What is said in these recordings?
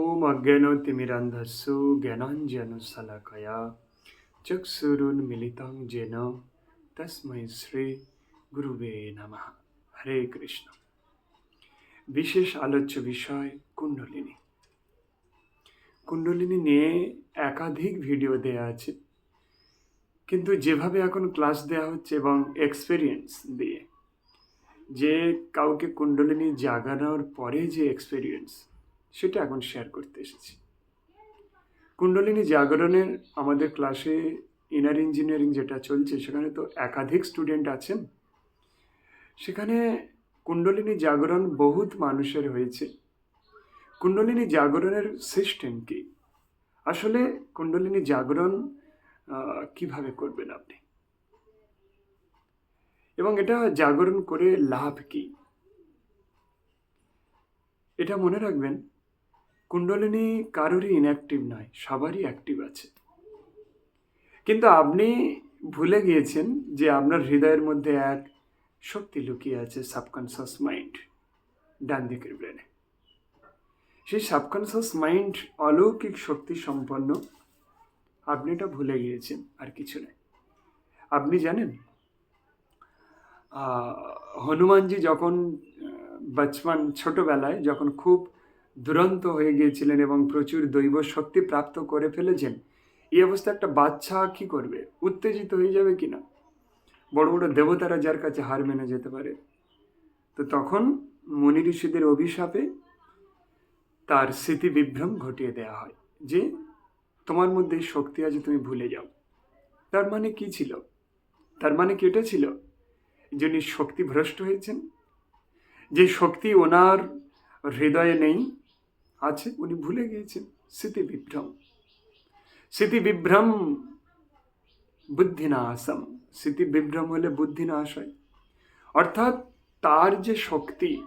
ওম অজ্ঞান তিমিরান্ধস্য জ্ঞানাঞ্জন শলাকয়া চক্ষুরুন মিলিতং যেন তস্মৈ শ্রী গুরুবে নামা হরে কৃষ্ণ বিশেষ আলোচ্য বিষয় কুণ্ডলিনী কুণ্ডলিনী নিয়ে একাধিক ভিডিও দেয়া আছে। কিন্তু যেভাবে এখন ক্লাস দেওয়া হচ্ছে এবং এক্সপেরিয়েন্স দিয়ে, যে কাউকে কুণ্ডলিনী জাগানোর পরে যে এক্সপেরিয়েন্স সেটা এখন শেয়ার করতে এসেছি। কুণ্ডলিনী জাগরণের আমাদের ক্লাসে ইনার ইঞ্জিনিয়ারিং যেটা চলছে, সেখানে তো একাধিক স্টুডেন্ট আছেন। সেখানে কুণ্ডলিনী জাগরণ বহুত মানুষের হয়েছে। কুণ্ডলিনী জাগরণের সিস্টেম কি? আসলে কুণ্ডলিনী জাগরণ কীভাবে করবেন আপনি? এবং এটা জাগরণ করে লাভ কি? এটা মনে রাখবেন কুণ্ডলিনী কারোরই ইনঅ্যাক্টিভ নয় সবারই অ্যাক্টিভ আছে। কিন্তু আপনি ভুলে গিয়েছেন যে আপনার হৃদয়ের মধ্যে এক শক্তি লুকিয়ে আছে সাবকনসিয়াস মাইন্ড ডান দিকের ব্রেনে সেই সাবকনসিয়াস মাইন্ড অলৌকিক শক্তি সম্পন্ন আপনি এটা ভুলে গিয়েছেন আর কিছু নয়। আপনি জানেন হনুমানজি যখন আহ, বচপন ছোটবেলায় যখন খুব দুরন্ত হয়ে গিয়েছিলেন এবং প্রচুর দৈব শক্তি প্রাপ্ত করে ফেলেছেন। এই অবস্থায় একটা বাচ্চা কি করবে? উত্তেজিত হয়ে যাবে কি না? বড় বড় দেবতারা যার কাছে হার মেনে যেতে পারে। তো তখন মুনি ঋষিদের অভিশাপে তার স্মৃতি বিভ্রম ঘটিয়ে দেওয়া হয় যে, তোমার মধ্যে শক্তি আছে, তুমি ভুলে যাও। তার মানে কি ছিল? তার মানে কি এটা ছিল? যিনি শক্তি ভ্রষ্ট হয়েছেন, যে শক্তি ওনার হৃদয়ে নেই আছে, উনি ভুলে গিয়েছেন। স্মৃতি বিভ্রম। স্মৃতি বিভ্রম বুদ্ধিনাশম। স্মৃতি বিভ্রম হলে বুদ্ধিনাশ হয়। অর্থাৎ তার যে শক্তি,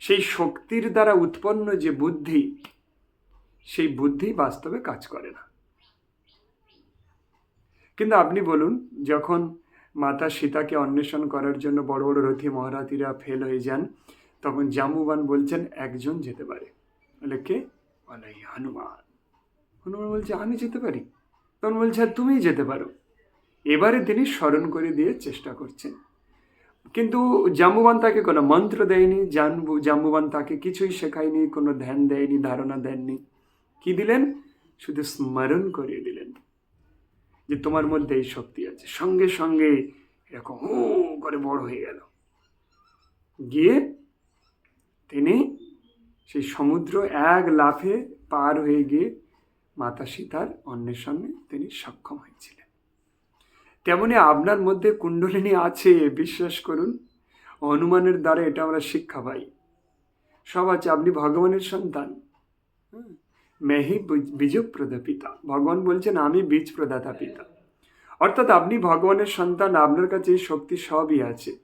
সেই শক্তির দ্বারা উৎপন্ন যে বুদ্ধি, সেই বুদ্ধি বাস্তবে কাজ করে না। কিন্তু আপনি বলুন, যখন মাতা সীতাকে অন্বেষণ করার জন্য বড় বড় রথী মহারাথীরা ফেল হয়ে যান, তখন জাম্বুবান বলছেন, একজন যেতে পারে। বলে কে? বলে হনুমান। হনুমান বলছে, আমি যেতে পারি? তখন বলছে "আর তুমিই যেতে পারো। এবারে তিনি স্মরণ করে দিয়ে চেষ্টা করছেন। কিন্তু জাম্বুবান তাকে কোনো মন্ত্র দেয়নি জানবু জাম্বুবান তাকে কিছুই শেখায়নি, কোনো ধ্যান দেয়নি, ধারণা দেননি। কি দিলেন? শুধু স্মরণ করিয়ে দিলেন যে তোমার মধ্যে এই শক্তি আছে। সঙ্গে সঙ্গে এরকম করে বড় হয়ে গেল। গিয়ে তিনি সেই সমুদ্র এক লাফে পার হয়ে গিয়ে মাতা সীতার অন্বেষণে তিনি সক্ষম হয়েছিলেন। তেমনি আপনার মধ্যে কুণ্ডলিনী আছে, বিশ্বাস করুন। অনুমানের দ্বারা এটা আমরা শিক্ষা পাই। সব আছে, আপনি ভগবানের সন্তান। মেহি বীজ পিতা ভগবান বলছেন, আমি বীজ প্রদাতা পিতা। অর্থাৎ আপনি ভগবানের সন্তান, আপনার কাছে এই শক্তি সবই আছে।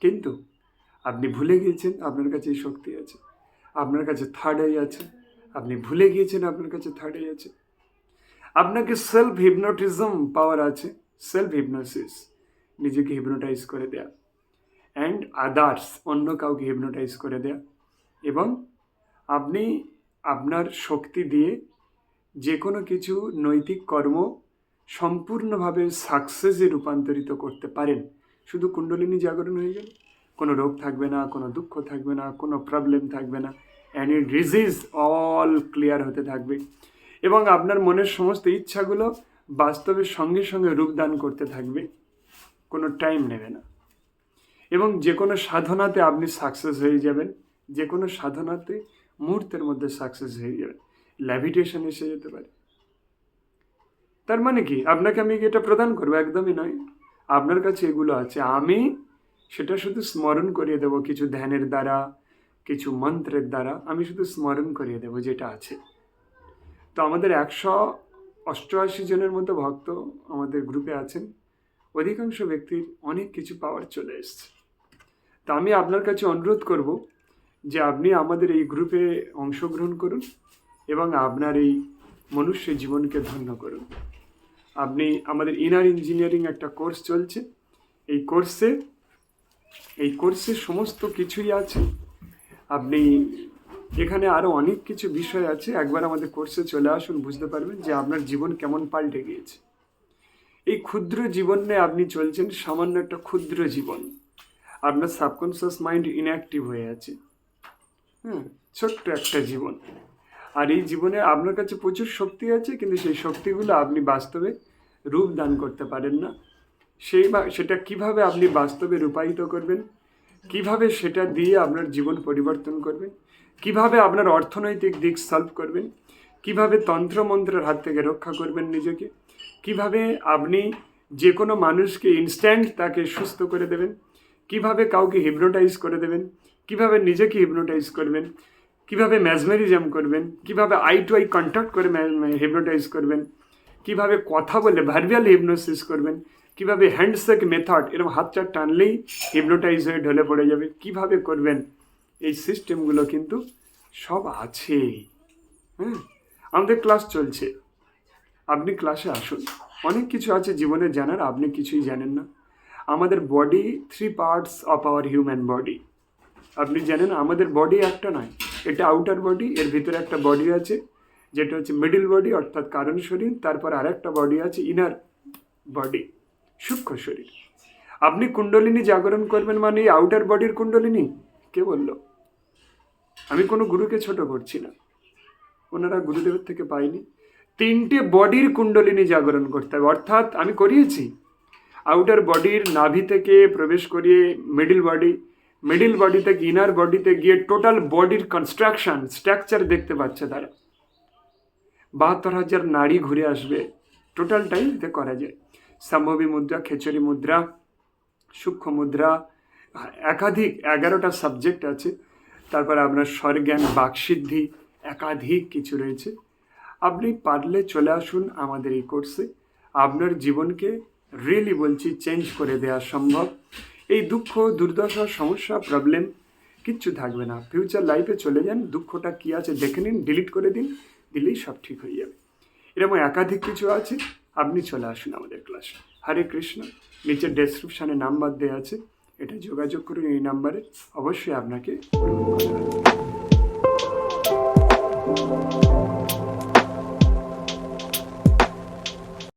কিন্তু আপনি ভুলে গিয়েছেন, আপনার কাছে এই শক্তি আছে। আপনার কাছে থার্ড আই আছে। আপনি ভুলে গিয়েছেন আপনার কাছে থার্ড আই আছে। আপনাকে সেলফ হিপনোটিজম পাওয়ার আছে। সেলফ হিপনোসিস নিজেকে হিপনোটাইজ করে দেয়া। অ্যান্ড আদার্স অন্য কাউকে হিপনোটাইজ করে দেয়া। এবং আপনি আপনার শক্তি দিয়ে যে কোনো কিছু নৈতিক কর্ম সম্পূর্ণভাবে সাকসেসে রূপান্তরিত করতে পারেন। শুধু কুণ্ডলিনী জাগরণ হয়ে গেল কোনো রোগ থাকবে না, কোনো দুঃখ থাকবে না, কোনো প্রবলেম থাকবে না অ্যানি ডিজিজ অল ক্লিয়ার হতে থাকবে। এবং আপনার মনের সমস্ত ইচ্ছাগুলো বাস্তবের সঙ্গে সঙ্গে রূপদান করতে থাকবে, কোনো টাইম নেবে না। এবং যে কোনো সাধনাতে আপনি সাকসেস হয়ে যাবেন, যে কোনো সাধনাতে মুহূর্তের মধ্যে সাকসেস হয়ে যাবেন। ল্যাভিটেশন এসে যেতে পারে। তার মানে কি? আপনাকে আমি এটা প্রদান করব? একদমই নয়। আপনার কাছে এগুলো আছে। আমি সেটা শুধু স্মরণ করিয়ে দেবো কিছু ধ্যানের দ্বারা, কিছু মন্ত্রের দ্বারা, আমি শুধু স্মরণ করিয়ে দেবো যেটা আছে। তো আমাদের একশো অষ্টআশি জনের মতো ভক্ত আমাদের গ্রুপে আছেন। অধিকাংশ ব্যক্তির অনেক কিছু পাওয়ার চলে এসছে। তা আমি আপনার কাছে অনুরোধ করব যে আপনি আমাদের এই গ্রুপে অংশগ্রহণ করুন এবং আপনার এই মনুষ্য জীবনকে ধন্য করুন। আপনি আমাদের ইনার ইঞ্জিনিয়ারিং একটা কোর্স চলছে। এই কোর্সে এই কোর্সে সমস্ত কিছুই আছে। আপনি এখানে আরও অনেক কিছু বিষয় আছে। একবার আমাদের কোর্সে চলে আসুন, বুঝতে পারবেন যে আপনার জীবন কেমন পাল্টে গিয়েছে। এই ক্ষুদ্র জীবনে আপনি চলছেন সামান্য একটা ক্ষুদ্র জীবন। আপনার সাবকনসিয়াস মাইন্ড ইনঅ্যাক্টিভ হয়ে আছে। হ্যাঁ ছোট্ট একটা জীবন। আর এই জীবনে আপনার কাছে প্রচুর শক্তি আছে, কিন্তু সেই শক্তিগুলো আপনি বাস্তবে রূপ দান করতে পারেন না। সেই বা- সেটা কীভাবে আপনি বাস্তবে রূপায়িত করবেন? কীভাবে সেটা দিয়ে আপনার জীবন পরিবর্তন করবেন? কীভাবে আপনার অর্থনৈতিক দিক সলভ করবেন? কীভাবে তন্ত্রমন্ত্রের হাত থেকে রক্ষা করবেন নিজেকে? কীভাবে আপনি যে কোনো মানুষকে ইনস্ট্যান্ট তাকে সুস্থ করে দেবেন? কীভাবে কাউকে হিপনোটাইজ করে দেবেন? কীভাবে নিজেকে হিপনোটাইজ করবেন? কীভাবে ম্যাজমেরিজম করবেন? কীভাবে আই টু আই কন্ট্যাক্ট করে হিপনোটাইজ করবেন? কীভাবে কথা বলে ভার্বিয়াল হিপনোসিস করবেন? কীভাবে হ্যান্ডশেক মেথড এরকম হাত চার টানলেই হিপনোটাইজ হয়ে ঢলে পড়ে যাবে? কীভাবে করবেন? এই সিস্টেমগুলো কিন্তু সব আছে হ্যাঁ? আমাদের ক্লাস চলছে। আপনি ক্লাসে আসুন। অনেক কিছু আছে জীবনে জানার, আপনি কিছুই জানেন না। আমাদের body three parts of our human body আপনি জানেন, আমাদের বডি একটা নয়। এটা আউটার বডি এর ভিতরে একটা বডি আছে, যেটা হচ্ছে মিডিল বডি অর্থাৎ কারণ শরীর। তারপর আরেকটা বডি আছে ইনার বডি সূক্ষ্ম শরীর। আপনি কুণ্ডলিনী জাগরণ করবেন মানে আউটার বডির কুণ্ডলিনী? কে বলল? আমি কোনো গুরুকে ছোট করছি না। ওনারা গুরুদেবের থেকে পাইনি তিনটে বডির কুণ্ডলিনী জাগরণ করতে হবে। অর্থাৎ আমি করিয়েছি। আউটার বডির নাভি থেকে প্রবেশ করিয়ে মিডিল বডি মিডিল বডি থেকে ইনার বডিতে গিয়ে টোটাল বডির কনস্ট্রাকশন স্ট্রাকচার দেখতে পাচ্ছে তারা। বাহাত্তর হাজার নারী ঘুরে আসবে। টোটালটাই করা যায়। সম্ভবী মুদ্রা খেচরি মুদ্রা, সূক্ষ্ম মুদ্রা, একাধিক এগারোটা সাবজেক্ট আছে। তারপর আপনার স্বরজ্ঞান, বাকসিদ্ধি, একাধিক কিছু রয়েছে। আপনি পারলে চলে আসুন আমাদের এই কোর্সে আপনার জীবনকে রিয়েলি বলছি চেঞ্জ করে দেওয়া সম্ভব। এই দুঃখ, দুর্দশা, সমস্যা প্রবলেম কিচ্ছু থাকবে না। ফিউচার লাইফে চলে যান, দুঃখটা কী আছে দেখে নিন ডিলিট করে দিন, দিলেই সব ঠিক হয়ে যাবে। এরকম একাধিক কিছু আছে। আপনি চলে আসুন আমাদের ক্লাস হরে কৃষ্ণ। নিচের ডেসক্রিপশানে নাম্বার দেওয়া আছে। এটা যোগাযোগ করুন এই নাম্বারে। অবশ্যই আপনাকে।